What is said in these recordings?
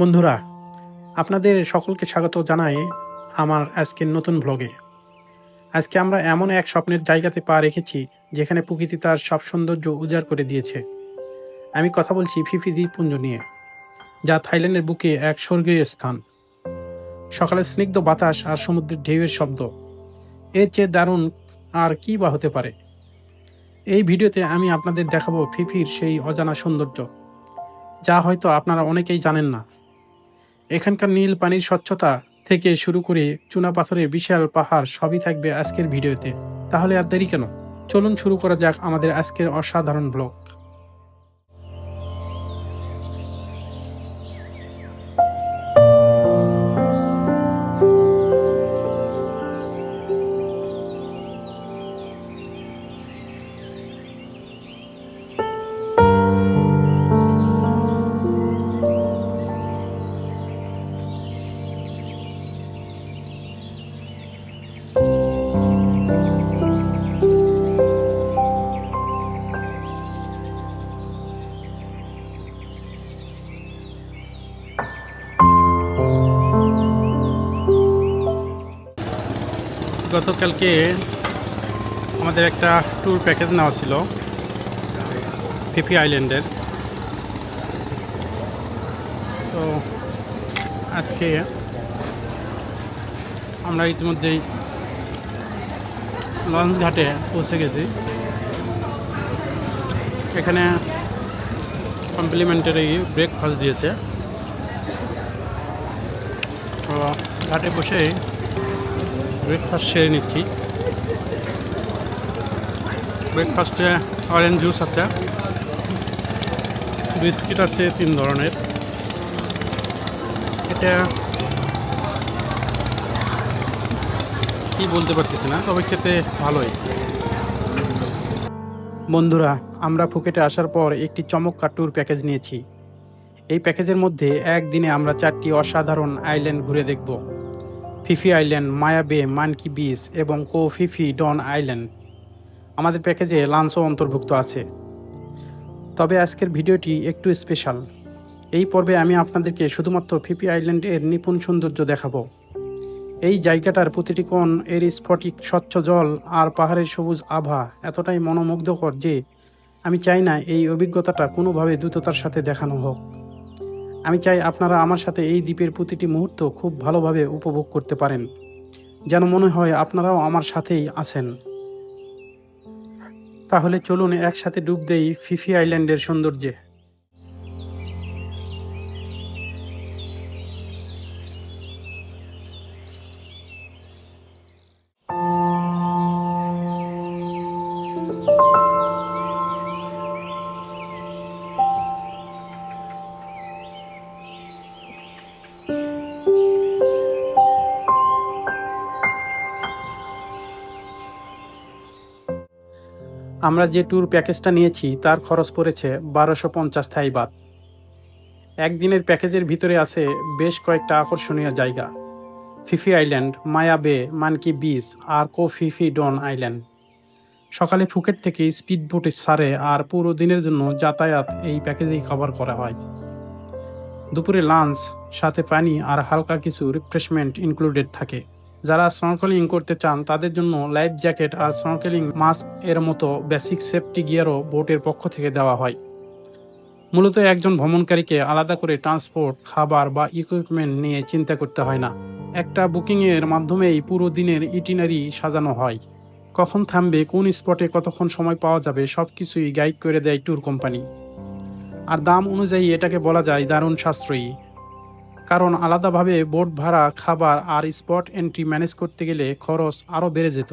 বন্ধুরা, আপনাদের সকলকে স্বাগত জানাই আমার আজকের নতুন ব্লগে আজকে আমরা এমন এক স্বপ্নের জায়গাতে পা রেখেছি, যেখানে প্রকৃতি তার সব সৌন্দর্য উজাড় করে দিয়েছে। আমি কথা বলছি ফিফি দ্বীপপুঞ্জ নিয়ে, যা থাইল্যান্ডের বুকে এক স্বর্গীয় স্থান। সকালে স্নিগ্ধ বাতাস আর সমুদ্রের ঢেউয়ের শব্দ, এর চেয়ে দারুণ আর কী বা হতে পারে? এই ভিডিওতে আমি আপনাদের দেখাবো ফিফির সেই অজানা সৌন্দর্য, যা হয়তো আপনারা অনেকেই জানেন না। এখানকার নীল পানির স্বচ্ছতা থেকে শুরু করে চুনা পাথরের বিশাল পাহাড় সবই থাকবে আজকের ভিডিওতে। তাহলে আর দেরি কেন? চলুন শুরু করা যাক আমাদের আজকের অসাধারণ ব্লগ। গতকালকে আমাদের একটা ট্যুর প্যাকেজ নেওয়া ছিল ফিফি আইল্যান্ডের তো আজকে আমরা ইতিমধ্যেই লঞ্চ ঘাটে পৌঁছে গেছি। এখানে কমপ্লিমেন্টারি ব্রেকফাস্ট দিয়েছে। তো ঘাটে বসেই ব্রেকফাস্ট সেরে নিচ্ছি। ব্রেকফাস্টে অরেঞ্জ জুস আছে। বিস্কিট আছে তিন ধরনের। এটা কি বলতে পারতেছি না, তবে খেতে ভালোই। বন্ধুরা, আমরা ফুকেটে আসার পর একটি চমৎকার ট্যুর প্যাকেজ নিয়েছি। এই প্যাকেজের মধ্যে একদিনে আমরা চারটি অসাধারণ আইল্যান্ড ঘুরে দেখব। Phi Phi island, Maya Bay, monkey beach এবং কো ফিফি ডন আইল্যান্ড। আমাদের প্যাকেজে লাঞ্চও অন্তর্ভুক্ত আছে। তবে আজকের ভিডিওটি একটু স্পেশাল। এই পর্বে আমি আপনাদেরকে শুধুমাত্র ফিফি আইল্যান্ডের নিপুণ সৌন্দর্য দেখাবো। এই জায়গাটার প্রতিটি কোণ, এর স্ফটিক, স্বচ্ছ জল আর পাহাড়ের সবুজ আভা এতটাই মনোমুগ্ধকর যে আমি চাই না এই অভিজ্ঞতাটা কোনোভাবে দ্রুততার সাথে দেখানো হোক। আমি চাই আপনারা আমার সাথে এই দ্বীপের প্রতিটি মুহূর্ত খুব ভালোভাবে উপভোগ করতে পারেন। যেন মনে হয় আপনারাও আমার সাথেই আছেন। তাহলে চলুন একসাথে ডুব দেই ফিফি আইল্যান্ডের সৌন্দর্যে। আমরা যে ট্যুর প্যাকেজটা নিয়েছি, তার খরচ পড়েছে বারোশো পঞ্চাশ থাই বাদ। একদিনের প্যাকেজের ভিতরে আছে বেশ কয়েকটা আকর্ষণীয় জায়গা। Phi Phi island, Maya Bay, Monkey Beach আর Koh Phi Phi Don island. সকালে ফুকেট থেকে স্পিড বোটে সারে আর পুরো দিনের জন্য যাতায়াত এই প্যাকেজেই কভার করা হয়। দুপুরে লাঞ্চ সাথে পানি আর হালকা কিছু রিফ্রেশমেন্ট ইনক্লুডেড থাকে। যারা স্নর্কেলিং করতে চান, তাদের জন্য লাইফ জ্যাকেট আর স্নর্কেলিং মাস্ক এর মতো বেসিক সেফটি গিয়ারও বোটের পক্ষ থেকে দেওয়া হয়। মূলত একজন ভ্রমণকারীকে আলাদা করে ট্রান্সপোর্ট খাবার বা ইকুইপমেন্ট নিয়ে চিন্তা করতে হয় না। একটা বুকিংয়ের মাধ্যমেই পুরো দিনের ইটিনারি সাজানো হয়। কখন থামবে, কোন স্পটে কতক্ষণ সময় পাওয়া যাবে সব কিছুই গাইড করে দেয় ট্যুর কোম্পানি আর দাম অনুযায়ী এটাকে বলা যায় দারুণ সাশ্রয়ী। কারণ আলাদাভাবে বোট ভাড়া, খাবার আর স্পট এন্ট্রি ম্যানেজ করতে গেলে খরচ আরও বেড়ে যেত।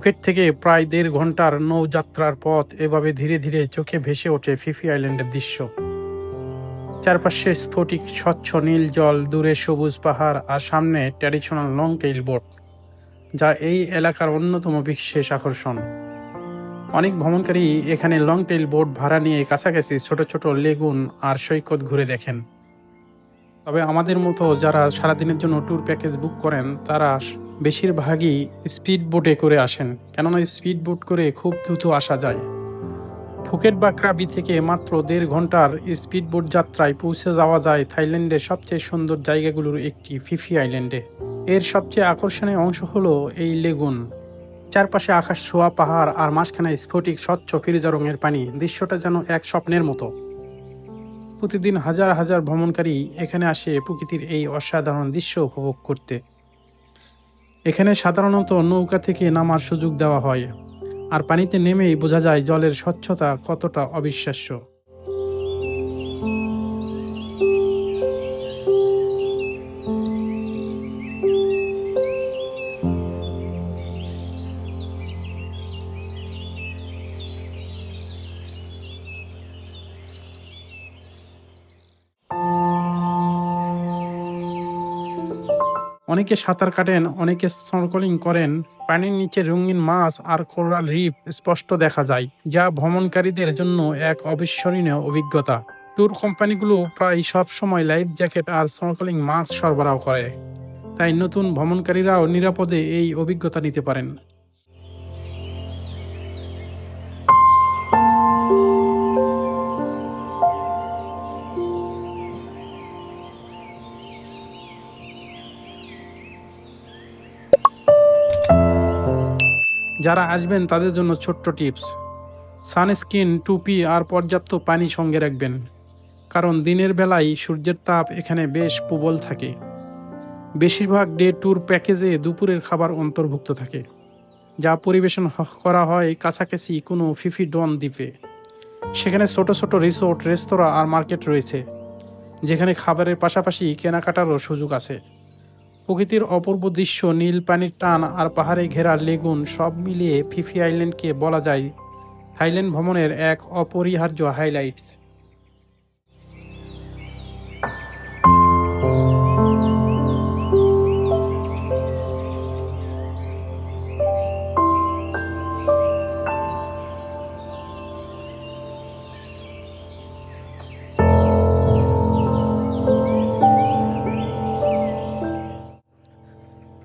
ফুকেট থেকে প্রায় দেড় ঘণ্টার নৌযাত্রার পথ এভাবে ধীরে ধীরে চোখে ভেসে ওঠে ফিফি আইল্যান্ডের দৃশ্য। চারপাশে স্ফটিক, স্বচ্ছ নীল জল, দূরে সবুজ পাহাড় আর সামনে ট্র্যাডিশনাল লং টেইল বোট, যা এই এলাকার অন্যতম বিশেষ আকর্ষণ। অনেক ভ্রমণকারী এখানে লং টেইল বোট ভাড়া নিয়ে কাছাকাছি ছোট ছোট লেগুন আর সৈকত ঘুরে দেখেন। তবে আমাদের মতো যারা সারাদিনের জন্য ট্যুর প্যাকেজ বুক করেন, তারা বেশিরভাগই স্পিড বোটে করে আসেন, কেননা স্পিড বোট করে খুব দ্রুত আসা যায়। ফুকেট বা ক্রাবি থেকে মাত্র দেড় ঘণ্টার স্পিড বোট যাত্রায় পৌঁছে যাওয়া যায় থাইল্যান্ডের সবচেয়ে সুন্দর জায়গাগুলোর একটি ফিফি আইল্যান্ডে। এর সবচেয়ে আকর্ষণীয় অংশ হলো এই লেগুন। চারপাশে আকাশ ছোঁয়া পাহাড় আর মাঝখানে স্ফটিক স্বচ্ছ ফিরোজা রঙের পানি, দৃশ্যটা যেন এক স্বপ্নের মতো। প্রতিদিন হাজার হাজার ভ্রমণকারী এখানে আসে প্রকৃতির এই অসাধারণ দৃশ্য উপভোগ করতে। এখানে সাধারণত নৌকা থেকে নামার সুযোগ দেওয়া হয়, আর পানিতে নেমেই বোঝা যায় জলের স্বচ্ছতা কতটা অবিশ্বাস্য। অনেকে সাঁতার কাটেন, অনেকে স্নর্কলিং করেন। পানির নিচে রঙিন মাছ আর কোরাল রিফ স্পষ্ট দেখা যায়, যা ভ্রমণকারীদের জন্য এক অবিস্মরণীয় অভিজ্ঞতা। ট্যুর কোম্পানিগুলো প্রায় সব সময় লাইফ জ্যাকেট আর স্নর্কলিং মাছ সরবরাহ করে। তাই নতুন ভ্রমণকারীরাও নিরাপদে এই অভিজ্ঞতা নিতে পারেন। যারা আসবেন তাদের জন্য ছোট্ট টিপস। সানস্ক্রিন, টুপি আর পর্যাপ্ত পানি সঙ্গে রাখবেন। কারণ দিনের বেলায় সূর্যের তাপ এখানে বেশ প্রবল থাকে। বেশিরভাগ ডে ট্যুর প্যাকেজে দুপুরের খাবার অন্তর্ভুক্ত থাকে। যা পরিবেশন করা হয় কাছাকাছি কোনো ফিফি ডন দ্বীপে। সেখানে ছোট ছোট রিসোর্ট, রেস্তোরাঁ আর মার্কেট রয়েছে। যেখানে খাবারের পাশাপাশি কেনাকাটারও সুযোগ আছে। প্রকৃতির অপূর্ব দৃশ্য, নীল পানির টান আর পাহাড়ে ঘেরা লেগুন সব মিলিয়ে ফিফি আইল্যান্ডকে বলা যায় থাইল্যান্ড ভ্রমণের এক অপরিহার্য হাইলাইটস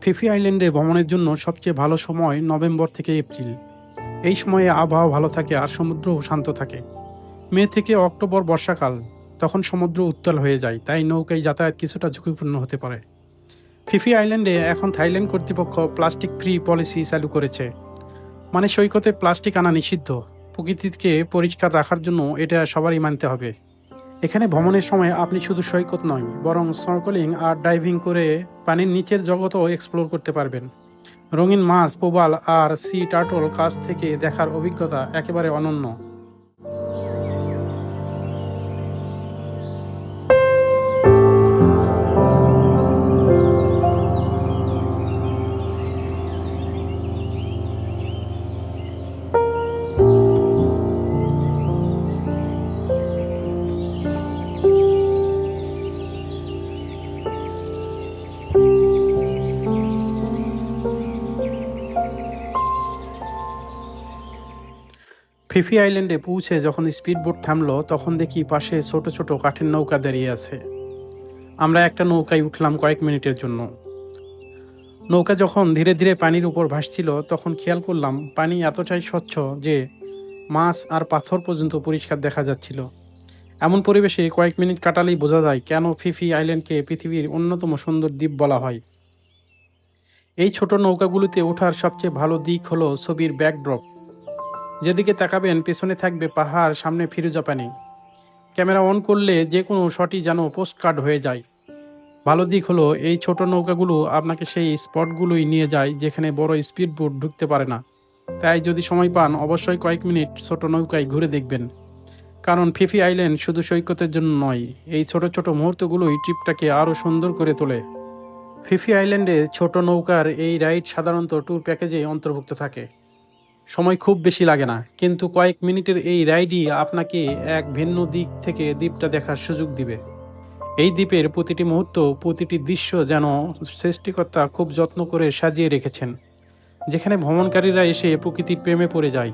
ফিফি আইল্যান্ডে ভ্রমণের জন্য সবচেয়ে ভালো সময় নভেম্বর থেকে এপ্রিল। এই সময়ে আবহাওয়া ভালো থাকে আর সমুদ্রও শান্ত থাকে। মে থেকে অক্টোবর বর্ষাকাল, তখন সমুদ্র উত্তাল হয়ে যায়, তাই নৌকায় যাতায়াত কিছুটা ঝুঁকিপূর্ণ হতে পারে। ফিফি আইল্যান্ডে এখন থাইল্যান্ড কর্তৃপক্ষ প্লাস্টিক ফ্রি পলিসি চালু করেছে। মানে সৈকতে প্লাস্টিক আনা নিষিদ্ধ। প্রকৃতিকে পরিষ্কার রাখার জন্য এটা সবারই মানতে হবে। এখানে ভ্রমণের সময় আপনি শুধু সৈকত নয়, বরং স্নরকলিং আর ডাইভিং করে পানির নিচের জগতও এক্সপ্লোর করতে পারবেন। রঙিন মাছ, পোবাল আর সি টার্টল কাছ থেকে দেখার অভিজ্ঞতা একেবারে অনন্য। ফিফি আইল্যান্ডে পৌঁছে যখন স্পিডবোট থামলো, তখন দেখি পাশে ছোট ছোট কাঠের নৌকা দাঁড়িয়ে আছে। আমরা একটা নৌকায় উঠলাম কয়েক মিনিটের জন্য। নৌকা যখন ধীরে ধীরে পানির উপর ভাসছিল, তখন খেয়াল করলাম পানি এতটাই স্বচ্ছ যে মাছ আর পাথর পর্যন্ত পরিষ্কার দেখা যাচ্ছিল। এমন পরিবেশে কয়েক মিনিট কাটালেই বোঝা যায় কেন ফিফি আইল্যান্ডকে পৃথিবীর অন্যতম সুন্দর দ্বীপ বলা হয়। এই ছোট নৌকাগুলোতে ওঠার সবচেয়ে ভালো দিক হলো ছবির ব্যাকড্রপ যেদিকে তাকাবেন, পেছনে থাকবে পাহাড়, সামনে ফিরোজা পানি। ক্যামেরা অন করলে যে কোনো শটই যেন পোস্ট কার্ড হয়ে যায়। ভালো দিক হলো, এই ছোট নৌকাগুলো আপনাকে সেই স্পটগুলোই নিয়ে যায় যেখানে বড় স্পিড বোট ঢুকতে পারে না। তাই যদি সময় পান, অবশ্যই কয়েক মিনিট ছোট নৌকায় ঘুরে দেখবেন। কারণ ফিফি আইল্যান্ড শুধু সৈকতের জন্য নয়, এই ছোট ছোট মুহূর্তগুলোই ট্রিপটাকে আরও সুন্দর করে তোলে। ফিফি আইল্যান্ডে ছোট নৌকার এই রাইড সাধারণত ট্যুর প্যাকেজে অন্তর্ভুক্ত থাকে। সময় খুব বেশি লাগে না, কিন্তু কয়েক মিনিটের এই রাইডই আপনাকে এক ভিন্ন দিক থেকে দ্বীপটা দেখার সুযোগ দিবে। এই দ্বীপের প্রতিটি মুহূর্ত, প্রতিটি দৃশ্য যেন সৃষ্টিকর্তা খুব যত্ন করে সাজিয়ে রেখেছেন, যেখানে ভ্রমণকারীরা এসে প্রকৃতির প্রেমে পড়ে যায়।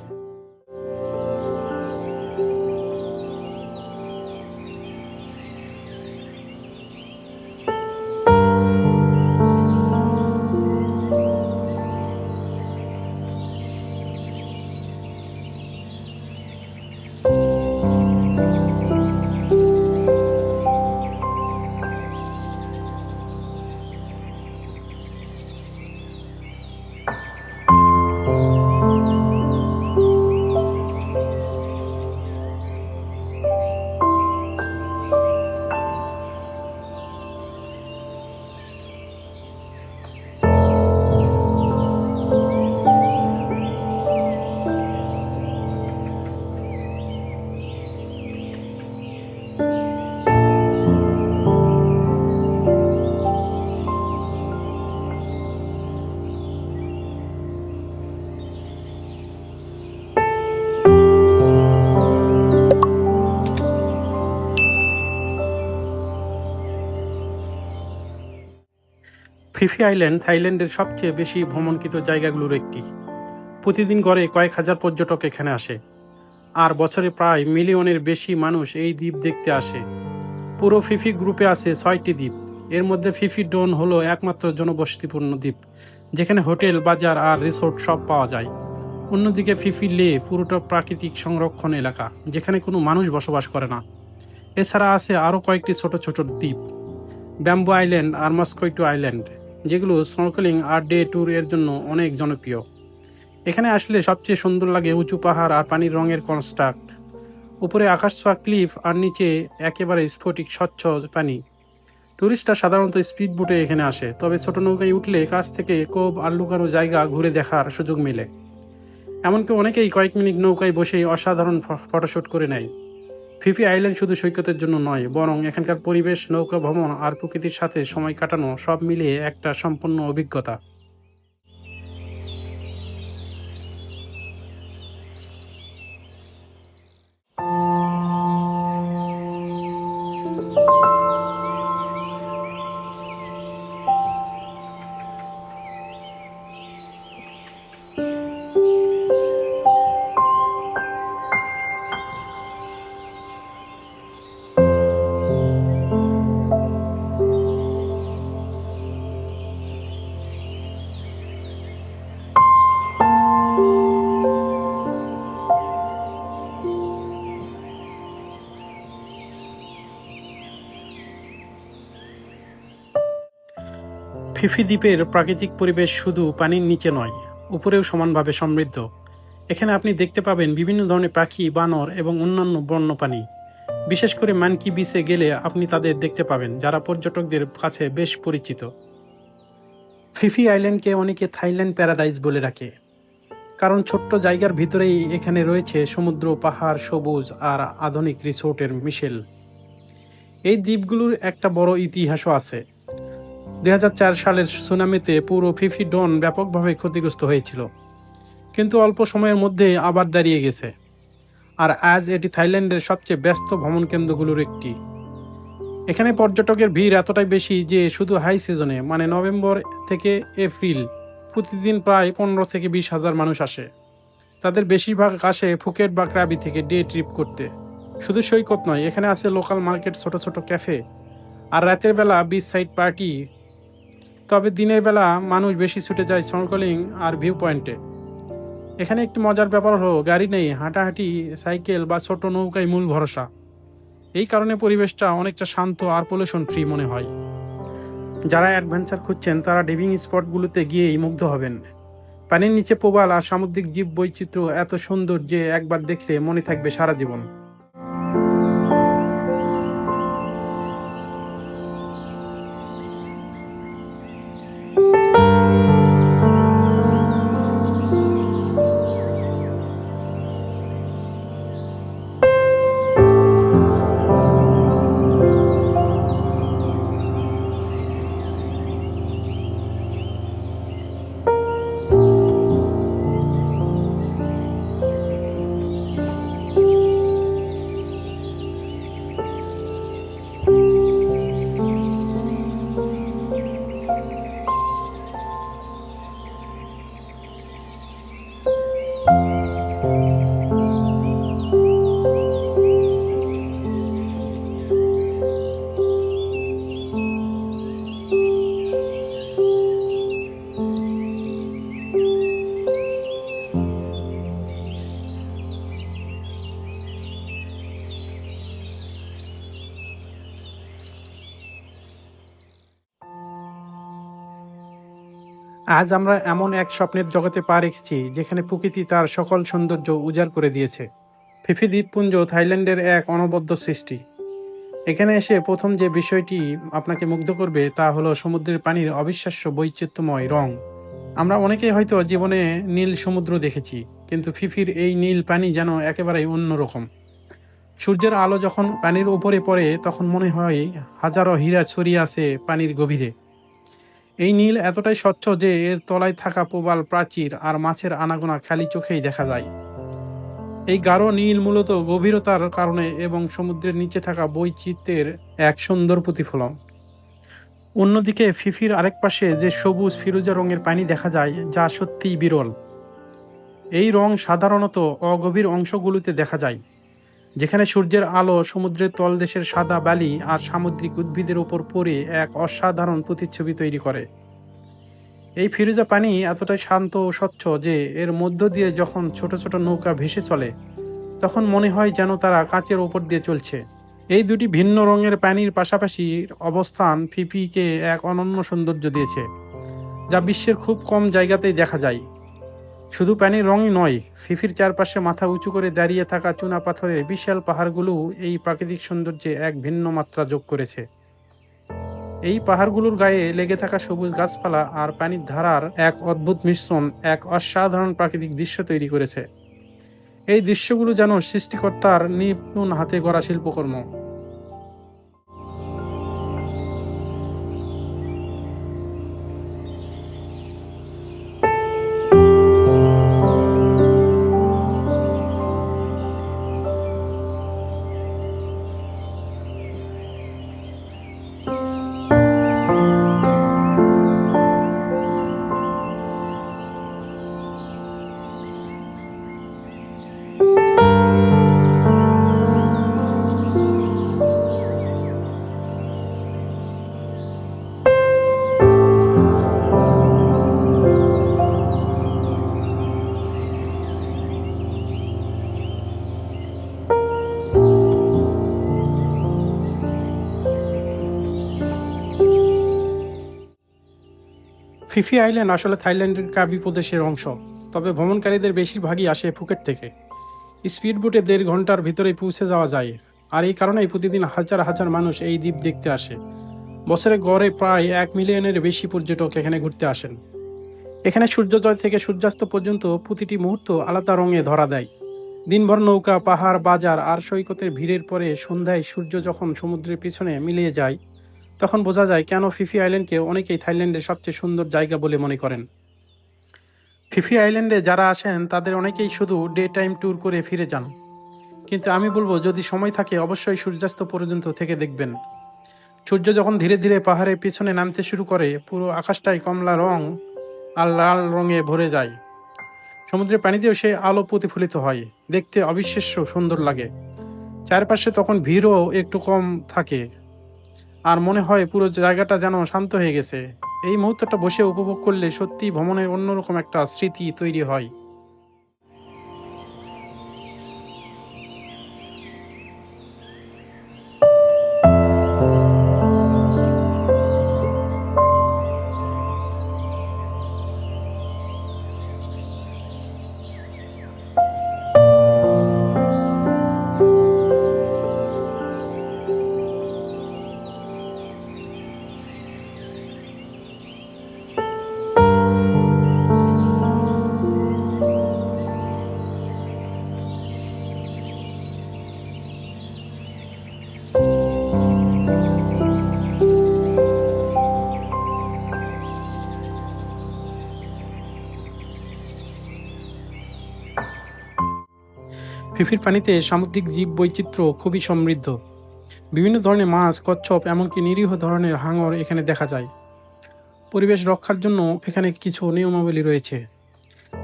ফিফি আইল্যান্ড থাইল্যান্ডের সবচেয়ে বেশি ভ্রমণকৃত জায়গাগুলোর একটি। প্রতিদিন গড়ে কয়েক হাজার পর্যটক এখানে আসে। আর বছরে প্রায় মিলিয়নের বেশি মানুষ এই দ্বীপ দেখতে আসে। পুরো ফিফি গ্রুপে আছে ছয়টি দ্বীপ। এর মধ্যে ফিফি ডোন হলো একমাত্র জনবসতিপূর্ণ দ্বীপ, যেখানে হোটেল, বাজার আর রিসোর্ট সব পাওয়া যায়। অন্যদিকে ফিফি লে পুরোটা প্রাকৃতিক সংরক্ষণ এলাকা, যেখানে কোনো মানুষ বসবাস করে না। এছাড়া আছে আরও কয়েকটি ছোট ছোট দ্বীপ, ব্যাম্বু আইল্যান্ড আর মস্কোইটো আইল্যান্ড। যেগুলো স্নর্কেলিং আর ডে ট্যুর এর জন্য অনেক জনপ্রিয়। এখানে আসলে সবচেয়ে সুন্দর লাগে উঁচু পাহাড় আর পানির রঙের কনস্ট্রাক্ট উপরে আকাশ ছোঁয়া ক্লিফ আর নিচে একেবারে স্ফটিক স্বচ্ছ পানি। টুরিস্টরা সাধারণত স্পিড বোটে এখানে আসে, তবে ছোট নৌকায় উঠলে কাছ থেকে কোব আর লুকানো জায়গা ঘুরে দেখার সুযোগ মেলে। এমনকি অনেকেই কয়েক মিনিট নৌকায় বসেই অসাধারণ ফটোশ্যুট করে নেয়। ফিফি আইল্যান্ড শুধু সৈকতের জন্য নয়, বরং এখানকার পরিবেশ, নৌকা ভ্রমণ আর প্রকৃতির সাথে সময় কাটানো সব মিলিয়ে একটা সম্পূর্ণ অভিজ্ঞতা। ফিফি দ্বীপের প্রাকৃতিক পরিবেশ শুধু পানির নিচে নয়, উপরেও সমানভাবে সমৃদ্ধ। এখানে আপনি দেখতে পাবেন বিভিন্ন ধরনের পাখি, বানর এবং অন্যান্য বন্যপ্রাণী। বিশেষ করে মানকি বিচে গেলে আপনি তাদের দেখতে পাবেন, যারা পর্যটকদের কাছে বেশ পরিচিত। ফিফি আইল্যান্ডকে অনেকে থাইল্যান্ড প্যারাডাইজ বলে রাখে কারণ ছোট্ট জায়গার ভিতরেই এখানে রয়েছে সমুদ্র, পাহাড়, সবুজ আর আধুনিক রিসোর্টের মিশেল। এই দ্বীপগুলোর একটা বড় ইতিহাসও আছে। দুই হাজার চার সালের সুনামিতে পুরো ফিফি ডন ব্যাপকভাবে ক্ষতিগ্রস্ত হয়েছিল। কিন্তু অল্প সময়ের মধ্যে আবার দাঁড়িয়ে গেছে। আর আজ এটি থাইল্যান্ডের সবচেয়ে ব্যস্ত ভ্রমণ কেন্দ্রগুলোর একটি। এখানে পর্যটকের ভিড় এতটাই বেশি যে শুধু হাই সিজনে মানে নভেম্বর থেকে এপ্রিল, প্রতিদিন প্রায় পনেরো থেকে বিশ হাজার মানুষ আসে। তাদের বেশিরভাগ আসে ফুকেট বা ক্রাবি থেকে ডে ট্রিপ করতে। শুধু সৈকত নয়, এখানে আছে লোকাল মার্কেট, ছোট ছোট ক্যাফে। আর রাতের বেলা বিচ সাইড পার্টি তবে দিনের বেলা মানুষ বেশি ছুটে যায় স্নরকলিং আর ভিউ পয়েন্টে এখানে একটি মজার ব্যাপার হলো, গাড়ি নেই, হাঁটাহাঁটি, সাইকেল বা ছোট নৌকায় মূল ভরসা। এই কারণে পরিবেশটা অনেকটা শান্ত আর পলিউশন ফ্রি মনে হয়। যারা অ্যাডভেঞ্চার খুঁজছেন, তারা ডিভিং স্পটগুলোতে গিয়েই মুগ্ধ হবেন। পানির নিচে প্রবাল আর সামুদ্রিক জীব বৈচিত্র্য এত সুন্দর যে একবার দেখলে মনে থাকবে সারা জীবন। আজ আমরা এমন এক স্বপ্নের জগতে পা রেখেছি, যেখানে প্রকৃতি তার সকল সৌন্দর্য উজাড় করে দিয়েছে। ফিফি দ্বীপপুঞ্জ, থাইল্যান্ডের এক অনবদ্য সৃষ্টি। এখানে এসে প্রথম যে বিষয়টি আপনাকে মুগ্ধ করবে, তা হলো সমুদ্রের পানির অবিশ্বাস্য বৈচিত্র্যময় রং। আমরা অনেকেই হয়তো জীবনে নীল সমুদ্র দেখেছি, কিন্তু ফিফির এই নীল পানি যেন একেবারেই অন্যরকম। সূর্যের আলো যখন পানির উপরে পড়ে, তখন মনে হয় হাজারো হীরা ছড়িয়ে আছে পানির গভীরে। এই নীল এতটাই স্বচ্ছ যে এর তলায় থাকা প্রবাল প্রাচীর আর মাছের আনাগোনা খালি চোখেই দেখা যায়। এই গাঢ় নীল মূলত গভীরতার কারণে এবং সমুদ্রের নিচে থাকা বৈচিত্র্যের এক সুন্দর প্রতিফলন। অন্যদিকে ফিফির আরেক পাশে যে সবুজ ফিরোজা রঙের পানি দেখা যায়, যা সত্যিই বিরল। এই রং সাধারণত অগভীর অংশগুলোতে দেখা যায়। যেখানে সূর্যের আলো, সমুদ্রের তলদেশের সাদা বালি আর সামুদ্রিক উদ্ভিদের ওপর পড়ে এক অসাধারণ প্রতিচ্ছবি তৈরি করে। এই ফিরোজা পানি এতটাই শান্ত ও স্বচ্ছ যে এর মধ্য দিয়ে যখন ছোট ছোট নৌকা ভেসে চলে, তখন মনে হয় যেন তারা কাঁচের ওপর দিয়ে চলছে। এই দুটি ভিন্ন রঙের পানির পাশাপাশি অবস্থান ফিপিকে এক অনন্য সৌন্দর্য দিয়েছে, যা বিশ্বের খুব কম জায়গাতেই দেখা যায়। শুধু পানির রঙই নয়, ফিফির চারপাশে মাথা উঁচু করে দাঁড়িয়ে থাকা চুনা পাথরের বিশাল পাহাড়গুলো এই প্রাকৃতিক সৌন্দর্যে এক ভিন্ন মাত্রা যোগ করেছে। এই পাহাড়গুলোর গায়ে লেগে থাকা সবুজ গাছপালা আর পানির ধারার এক অদ্ভুত মিশ্রণ, এক অসাধারণ প্রাকৃতিক দৃশ্য তৈরি করেছে। এই দৃশ্যগুলো যেন সৃষ্টিকর্তার নিপুণ হাতে গড়া শিল্পকর্ম। ফিফি আইল্যান্ড আসলে থাইল্যান্ডের কাবি প্রদেশের অংশ, তবে ভ্রমণকারীদের বেশিরভাগই আসে ফুকেট থেকে। স্পিড বোটে দেড় ঘণ্টার ভিতরে পৌঁছে যাওয়া যায়, আর এই কারণেই প্রতিদিন হাজার হাজার মানুষ এই দ্বীপ দেখতে আসে। বছরে গড়ে প্রায় এক মিলিয়নের বেশি পর্যটক এখানে ঘুরতে আসেন। এখানে সূর্যোদয় থেকে সূর্যাস্ত পর্যন্ত প্রতিটি মুহূর্ত আলাদা রঙে ধরা দেয়। দিনভর নৌকা, পাহাড়, বাজার আর সৈকতের ভিড়ের পরে সন্ধ্যায় সূর্য যখন সমুদ্রের পিছনে মিলিয়ে যায় তখন বোঝা যায় কেন ফিফি আইল্যান্ডকে অনেকেই থাইল্যান্ডের সবচেয়ে সুন্দর জায়গা বলে মনে করেন। ফিফি আইল্যান্ডে যারা আসেন, তাদের অনেকেই শুধু ডে টাইম ট্যুর করে ফিরে যান। কিন্তু আমি বলব, যদি সময় থাকে, অবশ্যই সূর্যাস্ত পর্যন্ত থেকে দেখবেন। সূর্য যখন ধীরে ধীরে পাহাড়ের পিছনে নামতে শুরু করে, পুরো আকাশটাই কমলা রং আর লাল রঙে ভরে যায়। সমুদ্রের পানিতেও সে আলো প্রতিফলিত হয়। দেখতে অবিশ্বাস্য সুন্দর লাগে। চারপাশে তখন ভিড়ও একটু কম থাকে। আর মনে হয় পুরো জায়গাটা যেন শান্ত হয়ে গেছে। এই মুহূর্তটা বসে উপভোগ করলে সত্যি ভ্রমণের অন্যরকম একটা স্মৃতি তৈরি হয়। ফিফির পানিতে সামুদ্রিক জীব বৈচিত্র্য খুবই সমৃদ্ধ। বিভিন্ন ধরনের মাছ, কচ্ছপ, এমনকি নিরীহ ধরনের হাঙর এখানে দেখা যায়। পরিবেশ রক্ষার জন্য এখানে কিছু নিয়মাবলী রয়েছে।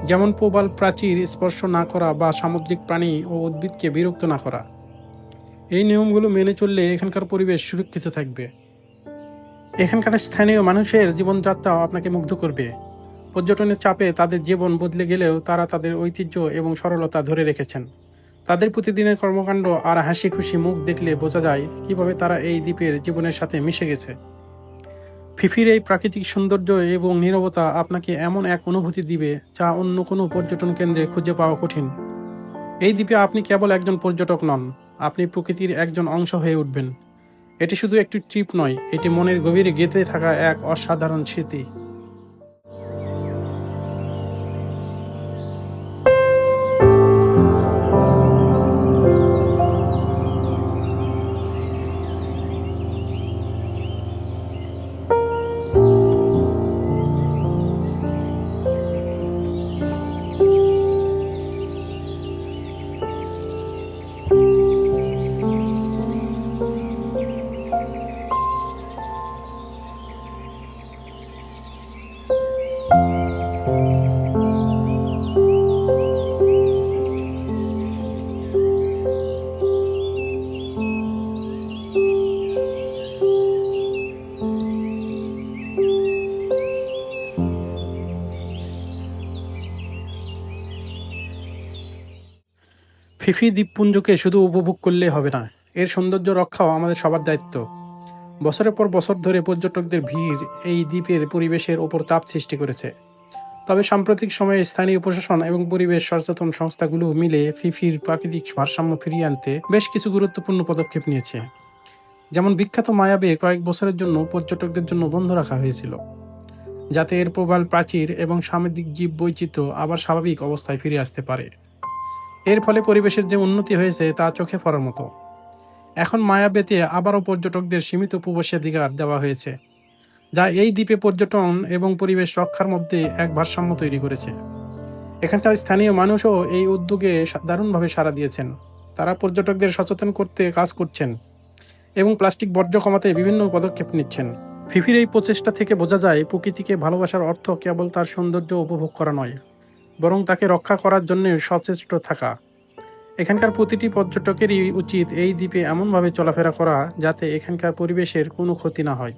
যেমন প্রবাল প্রাচীর স্পর্শ না করা বা সামুদ্রিক প্রাণী ও উদ্ভিদকে বিরক্ত না করা। এই নিয়মগুলো মেনে চললে এখানকার পরিবেশ সুরক্ষিত থাকবে। এখানকার স্থানীয় মানুষের জীবনযাত্রাও আপনাকে মুগ্ধ করবে। পর্যটনের চাপে তাদের জীবন বদলে গেলেও তারা তাদের ঐতিহ্য এবং সরলতা ধরে রেখেছেন। তাদের প্রতিদিনের কর্মকাণ্ড আর হাসি খুশি মুখ দেখলে বোঝা যায় কীভাবে তারা এই দ্বীপের জীবনের সাথে মিশে গেছে। ফিফির এই প্রাকৃতিক সৌন্দর্য এবং নীরবতা আপনাকে এমন এক অনুভূতি দিবে যা অন্য কোনো পর্যটন কেন্দ্রে খুঁজে পাওয়া কঠিন। এই দ্বীপে আপনি কেবল একজন পর্যটক নন, আপনি প্রকৃতির একজন অংশ হয়ে উঠবেন। এটি শুধু একটি ট্রিপ নয়, এটি মনের গভীরে গেঁথে থাকা এক অসাধারণ স্মৃতি। ফিফি দ্বীপপুঞ্জকে শুধু উপভোগ করলে হবে না, এর সৌন্দর্য রক্ষাও আমাদের সবার দায়িত্ব। বছরের পর বছর ধরে পর্যটকদের ভিড় এই দ্বীপের পরিবেশের ওপর চাপ সৃষ্টি করেছে। তবে সাম্প্রতিক সময়ে স্থানীয় প্রশাসন এবং পরিবেশ সচেতন সংস্থাগুলো মিলে ফিফির প্রাকৃতিক ভারসাম্য ফিরিয়ে আনতে বেশ কিছু গুরুত্বপূর্ণ পদক্ষেপ নিয়েছে। যেমন বিখ্যাত মায়াবে কয়েক বছরের জন্য পর্যটকদের জন্য বন্ধ রাখা হয়েছিল, যাতে এর প্রবাল প্রাচীর এবং সামুদ্রিক জীব বৈচিত্র্য আবার স্বাভাবিক অবস্থায় ফিরে আসতে পারে। এর ফলে পরিবেশের যে উন্নতি হয়েছে তা চোখে পড়ার মতো। এখন মায়া মায়াবেতে আবারও পর্যটকদের সীমিত প্রবেশাধিকার দেওয়া হয়েছে, যা এই দ্বীপে পর্যটন এবং পরিবেশ রক্ষার মধ্যে এক ভারসাম্য তৈরি করেছে। এখানকার স্থানীয় মানুষও এই উদ্যোগে দারুণভাবে সাড়া দিয়েছেন। তারা পর্যটকদের সচেতন করতে কাজ করছেন এবং প্লাস্টিক বর্জ্য কমাতে বিভিন্ন পদক্ষেপ নিচ্ছেন। ফিফির এই প্রচেষ্টা থেকে বোঝা যায়, প্রকৃতিকে ভালোবাসার অর্থ কেবল তার সৌন্দর্য উপভোগ করা নয়। বরং তাকে রক্ষা করার জন্য সচেষ্ট থাকা। এখানকার প্রতিটি পর্যটকেরই উচিত এই দ্বীপে এমনভাবে চলাফেরা করা যাতে এখানকার পরিবেশের কোনো ক্ষতি না হয়।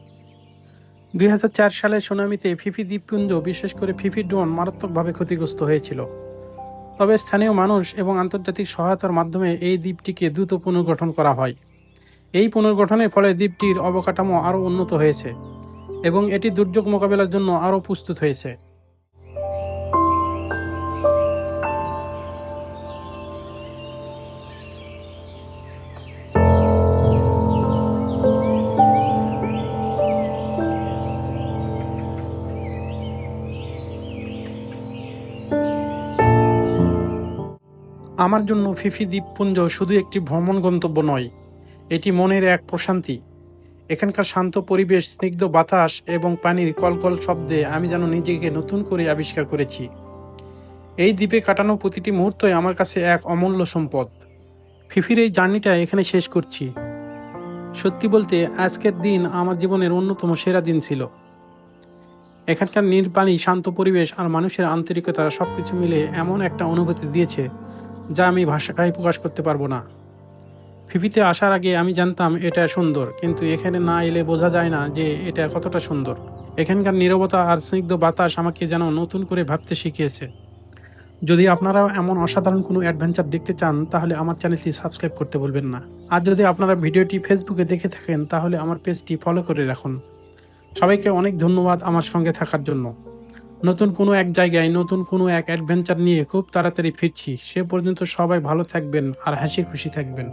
দুই হাজার চার সালে সুনামিতে ফিফি দ্বীপপুঞ্জ, বিশেষ করে ফিফি ড্রোন মারাত্মকভাবে ক্ষতিগ্রস্ত হয়েছিল। তবে স্থানীয় মানুষ এবং আন্তর্জাতিক সহায়তার মাধ্যমে এই দ্বীপটিকে দ্রুত পুনর্গঠন করা হয়। এই পুনর্গঠনের ফলে দ্বীপটির অবকাঠামো আরও উন্নত হয়েছে এবং এটি দুর্যোগ মোকাবেলার জন্য আরও প্রস্তুত হয়েছে। আমার জন্য ফিফি দ্বীপপুঞ্জ শুধু একটি ভ্রমণ গন্তব্য নয়, এটি মনের এক প্রশান্তি। এখানকার শান্ত পরিবেশ, স্নিগ্ধ বাতাস এবং পানির কলকল শব্দে আমি যেন নিজেকে নতুন করে আবিষ্কার করেছি। এই দ্বীপে কাটানো প্রতিটি মুহূর্তই আমার কাছে এক অমূল্য সম্পদ। ফিফির এই জার্নিটা এখানে শেষ করছি। সত্যি বলতে, আজকের দিন আমার জীবনের অন্যতম সেরা দিন ছিল। এখানকার নির্বাণী শান্ত পরিবেশ আর মানুষের আন্তরিকতা সবকিছু মিলে এমন একটা অনুভূতি দিয়েছে যা আমি ভাষায় প্রকাশ করতে পারব না। ফিফিতে আসার আগে আমি জানতাম এটা সুন্দর, কিন্তু এখানে না এলে বোঝা যায় না যে এটা কতটা সুন্দর। এখানকার নীরবতা আর স্নিগ্ধ বাতাস আমাকে যেন নতুন করে ভাবতে শিখিয়েছে। যদি আপনারাও এমন অসাধারণ কোনো অ্যাডভেঞ্চার দেখতে চান, তাহলে আমার চ্যানেলটি সাবস্ক্রাইব করতে বলবেন না। আর যদি আপনারা ভিডিওটি ফেসবুকে দেখে থাকেন, তাহলে আমার পেজটি ফলো করে রাখুন। সবাইকে অনেক ধন্যবাদ আমার সঙ্গে থাকার জন্য। নতুন কোনো এক জায়গায়, নতুন কোনো এক অ্যাডভেঞ্চার নিয়ে খুব তাড়াতাড়ি ফিরছি। সে পর্যন্ত সবাই ভালো থাকবেন আর হাসি খুশি থাকবেন।